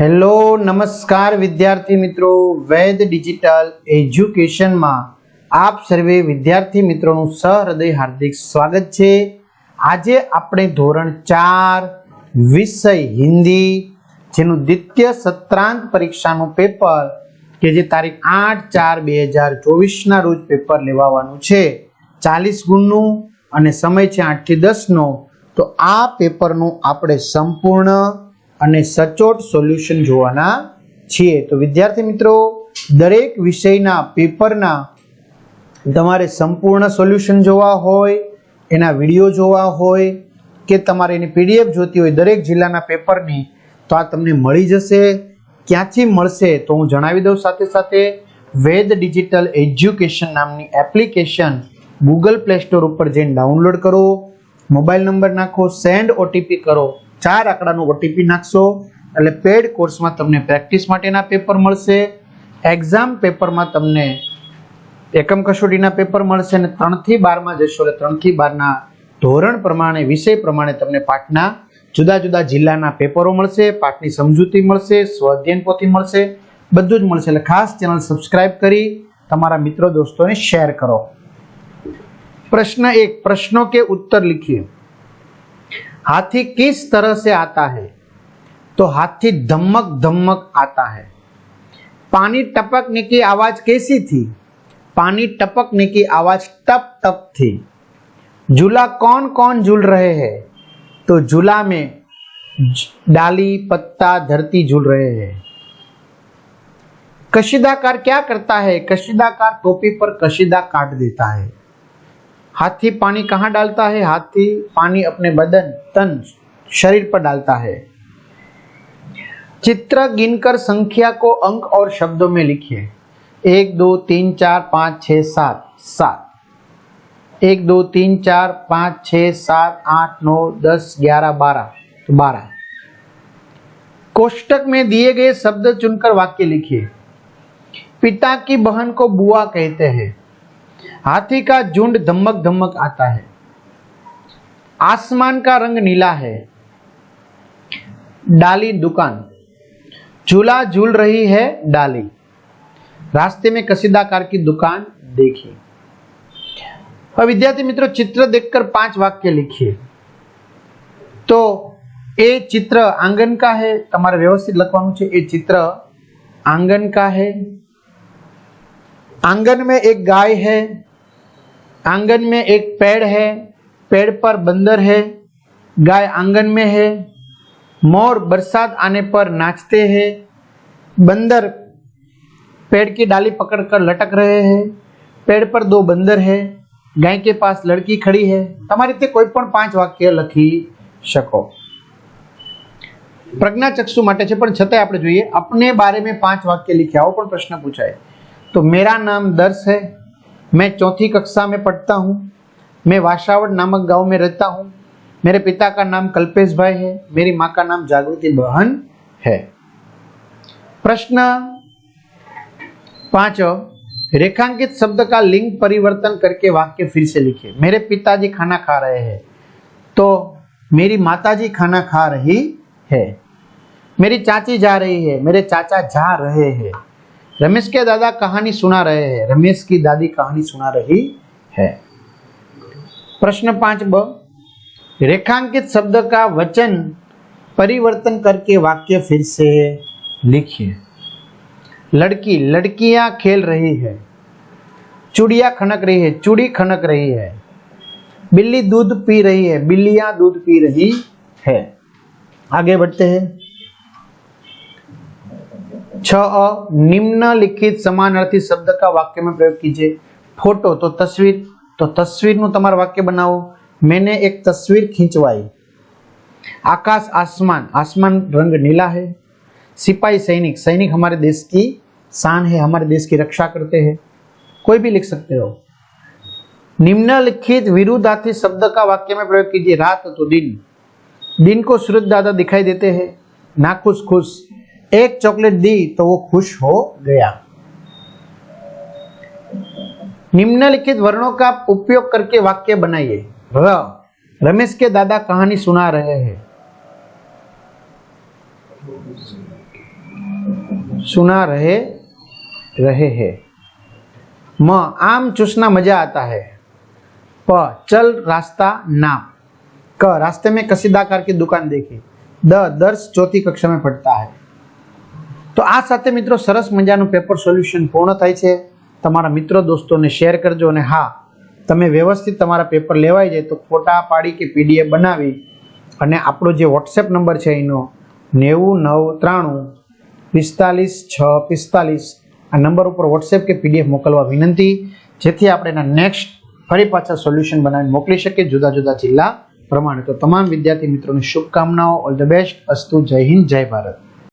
Hello, નમસ્કાર વિદ્યાર્થી મિત્રો. વૈદ ડિજિટલ એજ્યુકેશનમાં આપ સર્વે વિદ્યાર્થી મિત્રોનું સહૃદય હાર્દિક સ્વાગત છે. આજે આપણે ધોરણ ચાર, વિષય હિન્દી, જેનું દ્વિતીય સત્રાંત પરીક્ષાનું પેપર, કે જે તારીખ આઠ ચાર બે હજાર ચોવીસના રોજ પેપર લેવાવાનું છે. ચાલીસ ગુણનું અને સમય છે આઠથી દસનો. તો આ પેપરનું આપણે સંપૂર્ણ અને સચોટ સોલ્યુશન જોવાના છીએ. તો વિદ્યાર્થી મિત્રો, દરેક વિષયના પેપરના તમારે સંપૂર્ણ સોલ્યુશન જોવા હોય, એના વીડિયો જોવા હોય, કે તમારે એની પીડીએફ જોતી હોય દરેક જિલ્લાના પેપરની, તો આ તમને મળી જશે. ક્યાંથી મળશે તો હું જણાવી દઉં સાથે સાથે વેદ ડિજિટલ એજ્યુકેશન નામની એપ્લિકેશન ગૂગલ પ્લે સ્ટોર ઉપર જઈને ડાઉનલોડ કરો, મોબાઈલ નંબર નાખો, સેન્ડ ઓટીપી કરો ચાર આંકડાનું ઓટીપી નાખશો, એટલે પેડ કોર્સમાં તમને પ્રેક્ટિસ માટેના પેપર મળશે એક્ઝામ પેપરમાં તમને એકમ કસોટીના પેપર મળશે અને ત્રણથી બારમાં જશો, એટલે ત્રણથી બારના ધોરણ પ્રમાણે, વિષય પ્રમાણે તમને પાઠના જુદા જુદા જિલ્લાના પેપરો મળશે, પાઠની સમજૂતી મળશે સ્વાધ્યાયન પોથી મળશે, બધું જ મળશે. એટલે ખાસ ચેનલ સબસ્ક્રાઇબ કરી તમારા મિત્રો દોસ્તોને શેર કરો. પ્રશ્ન એક, પ્રશ્નો કે ઉત્તર લખીએ? हाथी किस तरह से आता है? तो हाथी धमक धमक आता है। पानी टपकने की आवाज़ कैसी थी? पानी टपकने की आवाज़ टप टप थी। झूला कौन कौन झूल रहे हैं? तो झूला में डाली, पत्ता, धरती झूल रहे हैं। कशीदाकार क्या करता है? कशीदाकार टोपी पर कशीदा काट देता है। हाथी पानी कहाँ डालता है? हाथी पानी अपने बदन, तन, शरीर पर डालता है। चित्र गिनकर संख्या को अंक और शब्दों में लिखिए। एक, दो, तीन, चार, पाँच छ सात सात। एक, दो, तीन, चार, पाँच छ सात, आठ, नौ, दस, ग्यारह, बारह। तो बारह। कोष्टक में दिए गए शब्द चुनकर वाक्य लिखिए। पिता की बहन को बुआ कहते हैं। हाथी का झुंड धमक धमक आता है आसमान का रंग नीला है डाली दुकान झूला झूल रही है डाली रास्ते में कसीदाकार की दुकान देखी और विद्यार्थी मित्रों चित्र देखकर पांच वाक्य लिखिए तो એ ચિત્ર આંગન કા હે તમારે વ્યવસ્થિત લખવાનું છે એ ચિત્ર આંગન કા હે आंगन में एक गाय है आंगन में एक पेड़ है पेड़ पर बंदर है गाय आंगन में है मोर बरसात आने पर नाचते हैं बंदर पेड़ की डाली पकड़कर लटक रहे हैं पेड़ पर दो बंदर है गाय के पास लड़की खड़ी है તમારી રીતે કોઈ પણ પાંચ વાક્ય લખી શકો પ્રજ્ઞાચક્ષુ માટે છે પણ છતાંય આપણે જોઈએ अपने बारे में पांच वाक्य लिखे આવો પણ પ્રશ્ન પૂછાય तो मेरा नाम दर्श है। मैं चौथी कक्षा में पढ़ता हूँ। मैं वाशावड़ नामक गाँव में रहता हूँ। मेरे पिता का नाम कल्पेश भाई है। मेरी माँ का नाम जागृति बहन है। प्रश्न पाँच रेखांकित शब्द का लिंग परिवर्तन करके वाक्य फिर से लिखिए। मेरे पिताजी खाना खा रहे हैं। तो मेरी माताजी खाना खा रही है। मेरी चाची जा रही है। मेरे चाचा जा रहे हैं। रमेश के दादा कहानी सुना रहे हैं। रमेश की दादी कहानी सुना रही है। प्रश्न पाँच ब। रेखांकित शब्द का वचन परिवर्तन करके वाक्य फिर से लिखिए। लड़की, लड़कियाँ खेल रही है। चूड़िया खनक रही है। चूड़ी खनक रही है। बिल्ली दूध पी रही है। बिल्लियाँ दूध पी रही है। आगे बढ़ते हैं। छ अ નિમ્નલિખિત સમાનાર્થી શબ્દ કા વાક્ય में प्रयोग कीजिए फोटो तो तस्वीर तो તસવીરનું તમારું વાક્ય બનાવો मैंने एक तस्वीर खींचवाई आकाश आसमान आसमान रंग नीला है सिपाही सैनिक सैनिक हमारे देश की शान है हमारे देश की रक्षा करते हैं कोई भी लिख सकते हो निम्नलिखित विरुद्धार्थी शब्द का वाक्य में प्रयोग कीजिए रात तो दिन दिन को सूरज दादा दिखाई देते हैं नाखुश खुश एक चॉकलेट दी तो वो खुश हो गया। निम्नलिखित वर्णों का उपयोग करके वाक्य बनाइए। र, रमेश के दादा कहानी सुना रहे हैं। सुना रहे रहे हैं। म, आम चूसना मज़ा आता है। प, चल रास्ता नाम। क, रास्ते में कसीदाकार की दुकान देखी। द, दर्श चौथी कक्षा में पढ़ता है। તો આ સાથે મિત્રો સરસ મજાનું પેપર સોલ્યુશન પૂર્ણ થાય છે. તમારા મિત્રો દોસ્તોને શેર કરજો અને હા, તમે વ્યવસ્થિત તમારા પેપર લેવાઈ જાય તો ફોટા પાડી કે પીડીએફ બનાવી અને આપણો જે વોટ્સએપ નંબર છે એનો નેવું નવ ત્રાણું પિસ્તાલીસ છ પિસ્તાલીસ આ નંબર ઉપર વોટ્સએપ કે પીડીએફ મોકલવા વિનંતી. જેથી આપણે એના નેક્સ્ટ ફરી પાછા સોલ્યુશન બનાવીને મોકલી શકીએ જુદા જુદા જિલ્લા પ્રમાણે. તો તમામ વિદ્યાર્થી મિત્રોની શુભકામનાઓ. ઓલ ધ બેસ્ટ અસ્તુ. જય હિન્દ, જય ભારત.